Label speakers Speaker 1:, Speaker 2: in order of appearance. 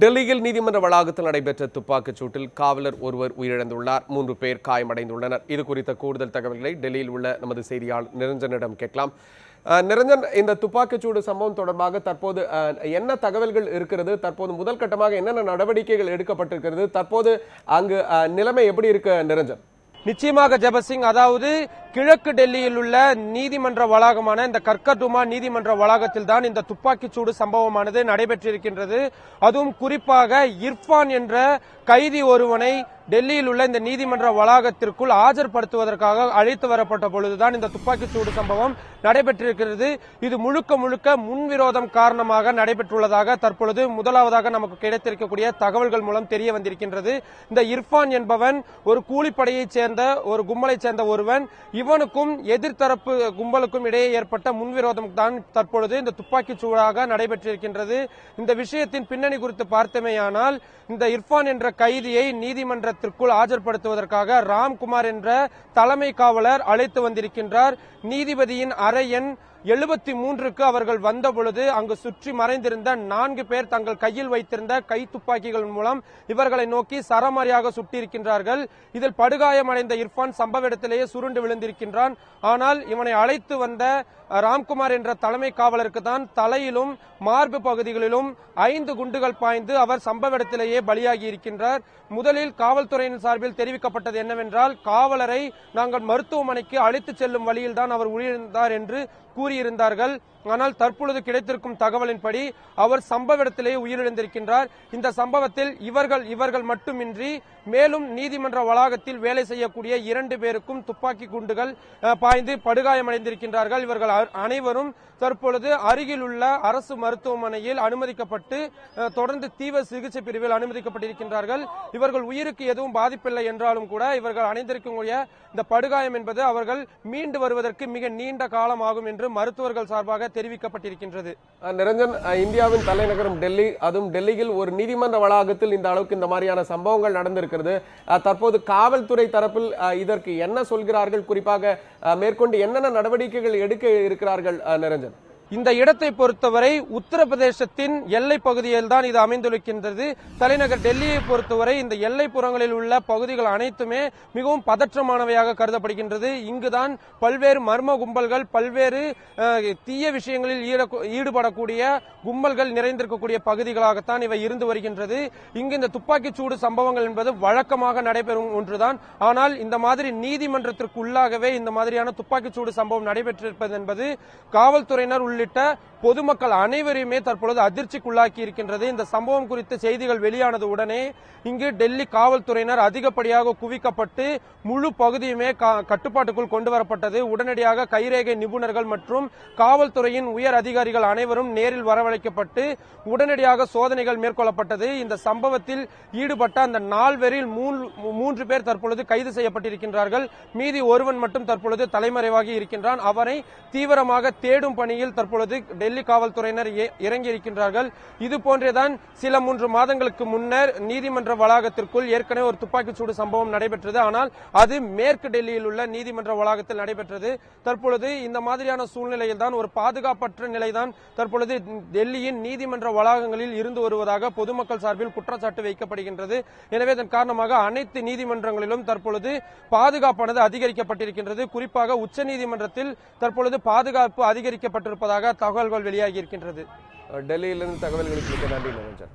Speaker 1: டெல்லியில் நீதிமன்ற வளாகத்தில் நடைபெற்ற துப்பாக்கிச் சூட்டில் காவலர் ஒருவர் உயிரிழந்துள்ளார். மூன்று பேர் காயமடைந்துள்ளனர். இது குறித்த கூடுதல் தகவல்களை டெல்லியில் உள்ள நமது செய்தியாளர் நிரஞ்சனிடம் கேட்கலாம். நிரஞ்சன் இந்த துப்பாக்கிச்சூடு சம்பவம் தொடர்பாக தற்போது என்ன தகவல்கள் இருக்கிறது? தற்போது முதல் கட்டமாக என்னென்ன நடவடிக்கைகள் எடுக்கப்பட்டிருக்கிறது? தற்போது அங்கு நிலைமை எப்படி இருக்கு நிரஞ்சன்?
Speaker 2: நிச்சயமாக ஜெபசிங் அதாவது கிழக்கு டெல்லியில் உள்ள நீதிமன்ற வளாகமான இந்த கர்கட்டுமா நீதிமன்ற வளாகத்தில் தான் இந்த துப்பாக்கிச்சூடு சம்பவமானது நடைபெற்றிருக்கின்றது. அதுவும் குறிப்பாக இர்ஃபான் என்ற கைதி ஒருவனை டெல்லியில் உள்ள இந்த நீதிமன்ற வளாகத்திற்குள் ஆஜர்படுத்துவதற்காக அழைத்து வரப்பட்ட பொழுதுதான் இந்த துப்பாக்கிச்சூடு சம்பவம் நடைபெற்றிருக்கிறது. இது முழுக்க முழுக்க முன்விரோதம் காரணமாக நடைபெற்றுள்ளதாக தற்பொழுது முதலாவதாக நமக்கு கிடைத்திருக்கக்கூடிய தகவல்கள் மூலம் தெரிய வந்திருக்கின்றது. இந்த இர்ஃபான் என்பவன் ஒரு கூலிப்படையைச் சேர்ந்த ஒரு கும்பலைச் சேர்ந்த ஒருவன். இவனுக்கும் எதிர்த்தரப்பு கும்பலுக்கும் இடையே ஏற்பட்ட முன்விரோதம் தான் தற்பொழுது இந்த துப்பாக்கிச் சூடாக நடைபெற்றிருக்கின்றது. இந்த விஷயத்தின் பின்னணி குறித்து பார்த்தமேயானால் இந்த இர்ஃபான் என்ற கைதியை நீதிமன்றத்திற்குள் ஆஜர்படுத்துவதற்காக ராம்குமார் என்ற தலைமை காவலர் அழைத்து வந்திருக்கின்றார். நீதிபதியின் அறை எண் எழுபத்தி மூன்றுக்கு அவர்கள் வந்த பொழுது அங்கு சுற்றி மறைந்திருந்த நான்கு பேர் தங்கள் கையில் வைத்திருந்த கை துப்பாக்கிகள் மூலம் இவர்களை நோக்கி சரமாரியாக சுட்டியிருக்கின்றார்கள். இதில் படுகாயமடைந்த இர்ஃபான் சம்பவ இடத்திலேயே சுருண்டு விழுந்திருக்கின்றான். ஆனால் இவனை அழைத்து வந்த ராம்குமார் என்ற தலைமை காவலருக்கு தான் தலையிலும் மார்பு பகுதிகளிலும் ஐந்து குண்டுகள் பாய்ந்து அவர் சம்பவ இடத்திலேயே பலியாகி இருக்கின்றார். முதலில் காவல்துறையின் சார்பில் தெரிவிக்கப்பட்டது என்னவென்றால் காவலரை நாங்கள் மருத்துவமனைக்கு அழைத்து செல்லும் வழியில் தான் அவர் உயிரிழந்தார் என்று கூறியிருந்தார்கள். ஆனால் தற்பொழுது கிடைத்திருக்கும் தகவலின்படி அவர் சம்பவ இடத்திலேயே உயிரிழந்திருக்கின்றார். இந்த சம்பவத்தில் இவர்கள் இவர்கள் மட்டுமின்றி மேலும் நீதிமன்ற வளாகத்தில் வேலை செய்யக்கூடிய இரண்டு பேருக்கும் துப்பாக்கி குண்டுகள் பாய்ந்து படுகாயமடைந்திருக்கின்றார்கள். இவர்கள் அனைவரும் தற்பொழுது அருகில் உள்ள அரசு மருத்துவமனையில் அனுமதிக்கப்பட்டு தொடர்ந்து தீவிர சிகிச்சை பிரிவில் அனுமதிக்கப்பட்டிருக்கின்றார்கள். இவர்கள் உயிருக்கு எதுவும் பாதிப்பில்லை என்றாலும் கூட இவர்கள் அணிந்திருக்கக்கூடிய இந்த படுகாயம் என்பது அவர்கள் மீண்டு வருவதற்கு மிக நீண்ட காலம் ஆகும் என்று மருத்துவர்கள் சார்பாக தெரிவிக்கப்பட்டிருக்கின்றது.
Speaker 1: நிரஞ்சன் இந்தியாவின் தலைநகரம் டெல்லி அதுவும் டெல்லியில் ஒரு நீதிமன்ற வளாகத்தில் இந்த அளவுக்கு இந்த மாதிரியான சம்பவங்கள் நடந்திருக்கிறது. தற்போது காவல்துறை தரப்பில் இதற்கு என்ன சொல்கிறார்கள்? குறிப்பாக மேற்கொண்டு என்னென்ன நடவடிக்கைகள் எடுக்க இருக்கிறார்கள் அஹ், நிரஞ்சன்?
Speaker 2: இந்த இடத்தை பொறுத்தவரை உத்தரப்பிரதேசத்தின் எல்லை பகுதியில் தான் இது அமைந்திருக்கின்றது. தலைநகர் டெல்லியை பொறுத்தவரை இந்த எல்லைப்புறங்களில் உள்ள பகுதிகள் அனைத்துமே மிகவும் பதற்றமானவையாக கருதப்படுகின்றது. இங்குதான் பல்வேறு மர்ம கும்பல்கள் பல்வேறு தீய விஷயங்களில் ஈடுபடக்கூடிய கும்பல்கள் நிறைந்திருக்கக்கூடிய பகுதிகளாகத்தான் இவை இருந்து வருகின்றது. இங்கு இந்த துப்பாக்கிச் சூடு சம்பவங்கள் என்பது வழக்கமாக நடைபெறும் ஒன்றுதான். ஆனால் இந்த மாதிரி நீதிமன்றத்திற்கு உள்ளாகவே இந்த மாதிரியான துப்பாக்கிச் சூடு சம்பவம் நடைபெற்றிருப்பது என்பது காவல்துறையினர் உள்ளிட்ட பொதுமக்கள் அனைவரையுமே தற்பொழுது அதிர்ச்சிக்குள்ளாக்கி இருக்கின்றது. இந்த சம்பவம் குறித்த செய்திகள் வெளியானது உடனே இங்கு டெல்லி காவல்துறையினர் அதிகப்படியாக குவிக்கப்பட்டு முழு பகுதியுமே கட்டுப்பாட்டுக்குள் கொண்டு வரப்பட்டது உடனடியாக கைரேகை நிபுணர்கள் மற்றும் காவல்துறையின் உயர் அதிகாரிகள் அனைவரும் நேரில் வரவழைக்கப்பட்டு உடனடியாக சோதனைகள் மேற்கொள்ளப்பட்டது. இந்த சம்பவத்தில் ஈடுபட்ட அந்த நால்வரில் மூன்று- மூன்று பேர் தற்பொழுது கைது செய்யப்பட்டிருக்கின்றார்கள். மீதி ஒருவன் மட்டும் தற்பொழுது தலைமறைவாகி இருக்கின்றான். அவரை தீவிரமாக தேடும் பணியில் தற்பொழுது டெல்லி காவல்துறையினர் இறங்கி இறங்கியிருக்கின்றார்கள். இது போன்றேதான் சில மூன்று மாதங்களுக்கு முன்னர் நீதிமன்ற வளாகத்திற்குள் ஏற்கனவே ஒரு துப்பாக்கிச் சூடு சம்பவம் நடைபெற்றது. ஆனால் அது மேற்கு டெல்லியில் உள்ள நீதிமன்ற வளாகத்தில் நடைபெற்றது. தற்பொழுது இந்த மாதிரியான சூழ்நிலையில் தான் ஒரு பாதுகாப்பற்ற நிலைதான் தற்பொழுது டெல்லியின் நீதிமன்ற வளாகங்களில் இருந்து வருவதாக பொதுமக்கள் சார்பில் குற்றச்சாட்டு வைக்கப்படுகின்றது. எனவே இதன் காரணமாக அனைத்து நீதிமன்றங்களிலும் தற்பொழுது பாதுகாப்பானது அதிகரிக்கப்பட்டிருக்கின்றது. குறிப்பாக உச்சநீதிமன்றத்தில் தற்பொழுது பாதுகாப்பு அதிகரிக்கப்பட்டிருப்பதாக தகவல்கள் வெளியாகி இருக்கின்றது.
Speaker 1: டெல்லியிலிருந்து தகவல்களுக்கு மிக்க நன்றி நிரஞ்சன்.